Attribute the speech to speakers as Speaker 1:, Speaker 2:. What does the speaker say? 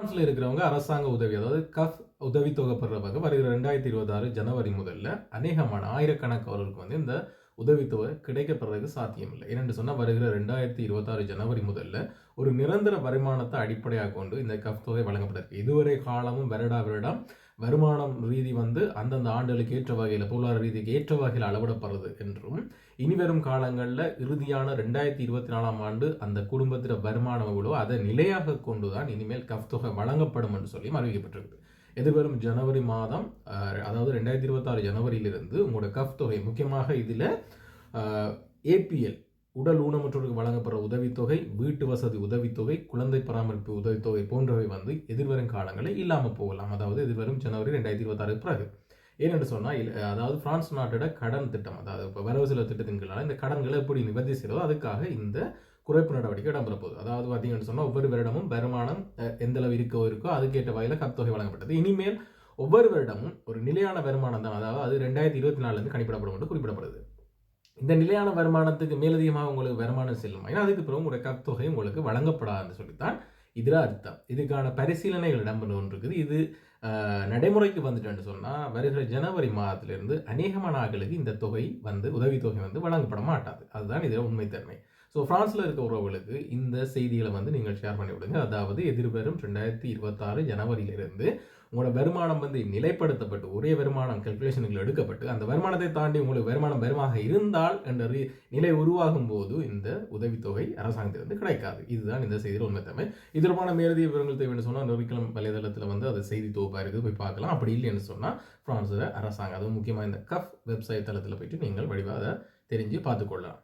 Speaker 1: பிரான்ஸ்ல இருக்கிறவங்க அரசாங்க உதவி அதாவது கஃப் உதவித்தொகை பெறுறவங்க வருகிற ரெண்டாயிரத்தி இருபத்தாறு ஜனவரி முதல்ல அநேகமான ஆயிரக்கணக்கானவர்களுக்கு வந்து இந்த உதவித்தொகை கிடைக்கப்படுறதுக்கு சாத்தியம் இல்லை ஏனென்று சொன்னால் வருகிற ரெண்டாயிரத்தி இருபத்தாறு ஜனவரி முதல்ல ஒரு நிரந்தர வருமானத்தை அடிப்படையாக கொண்டு இந்த கஃப் தொகை வழங்கப்பட்டிருக்கு. இதுவரை காலமும் வருடா வருடம் வருமானம் ரீதி வந்து அந்தந்த ஆண்டுகளுக்கு ஏற்ற வகையில் பொருளாதார ரீதிக்கு ஏற்ற வகையில் அளவிடப்படுறது என்றும் இனிவரும் காலங்களில் இறுதியான ரெண்டாயிரத்தி இருபத்தி நாலாம் ஆண்டு அந்த குடும்பத்தில் வருமானம் எவ்வளோ அதை நிலையாக கொண்டுதான் இனிமேல் கஃப்தொகை வழங்கப்படும் என்று சொல்லி அறிவிக்கப்பட்டிருக்கு எதிர்வரும் ஜனவரி மாதம் அதாவது ரெண்டாயிரத்தி இருபத்தாறு ஜனவரியிலிருந்து உங்களோட கஃப் தொகை முக்கியமாக இதில் ஏபிஎல் உடல் ஊனமுற்றோருக்கு வழங்கப்படுற உதவித்தொகை வீட்டு வசதி உதவித்தொகை குழந்தை பராமரிப்பு உதவித்தொகை போன்றவை வந்து எதிர்வரும் காலங்களில் இல்லாமல் போகலாம். அதாவது எதிர்வரும் ஜனவரி ரெண்டாயிரத்தி இருபத்தாறு பிறகு. ஏனென்று சொன்னால் அதாவது பிரான்ஸ் நாட்டோட கடன் திட்டம் அதாவது இப்போ வரவு செலவு திட்டத்தின் இந்த கடன்களை எப்படி நிவர்த்தி செய்யறதோ அதுக்காக இந்த குறைப்பு நடவடிக்கை இடம்பெற போகுது. அதாவது பார்த்தீங்கன்னு சொன்னால் ஒவ்வொரு வருடமும் வருமானம் அஹ், எந்த அளவு இருக்கோ இருக்கோ அதுக்கேற்ற வகையில் கத்தொகை வழங்கப்பட்டது. இனிமேல் ஒவ்வொரு வருடமும் ஒரு நிலையான வருமானம் தான். அதாவது அது ரெண்டாயிரத்தி இருபத்தி நாலுலேருந்து கணிப்பிடப்படும் என்று குறிப்பிடப்படுது. இந்த நிலையான வருமானத்துக்கு மேலதிகமாக உங்களுக்கு வருமானம் செல்லும். ஏன்னா அதுக்கு பிறகு உங்களுடைய கத்தொகை உங்களுக்கு வழங்கப்படாதுன்னு சொல்லித்தான் இதில் அர்த்தம். இதுக்கான பரிசீலனைகள் இடம்பெற்று ஒன்று இருக்குது இது நடைமுறைக்கு வந்துட்டேன்னு சொன்னால் வருகிற ஜனவரி மாதத்திலிருந்து அநேகமான ஆக்களுக்கு இந்த தொகை வந்து உதவித்தொகை வந்து வழங்கப்பட மாட்டாது. அதுதான் இதில் உண்மைத்தன்மை. ஸோ ஃப்ரான்ஸில் இருக்க உறவுகளுக்கு இந்த செய்திகளை வந்து நீங்கள் ஷேர் பண்ணி விடுங்க. அதாவது எதிர்வரும் ரெண்டாயிரத்தி இருபத்தாறு ஜனவரியிலிருந்து உங்களோட வருமானம் வந்து நிலைப்படுத்தப்பட்டு ஒரே வருமானம் கல்குலேஷனுக்கு எடுக்கப்பட்டு அந்த வருமானத்தை தாண்டி உங்களுக்கு வருமானம் வருமாக இருந்தால் என்ற நிலை உருவாகும் போது இந்த உதவித்தொகை அரசாங்கத்திலிருந்து கிடைக்காது. இதுதான் இந்த செய்தியில் உண்மைத்தன்மை இது தொடர்பான மேலதிக விவரங்கள் தேவைன்னு சொன்னால் நொறிக்கிழம் வலைதளத்தில் வந்து அது செய்தி தொகுப்பாக இருக்குது. போய் பார்க்கலாம். அப்படி இல்லைன்னு சொன்னால் ஃப்ரான்ஸில் அரசாங்கம் அதுவும் முக்கியமாக இந்த கஃப் வெப்சைட் தளத்தில் போயிட்டு நீங்கள் வடிவாக தெரிஞ்சு பார்த்துக்கொள்ளலாம்.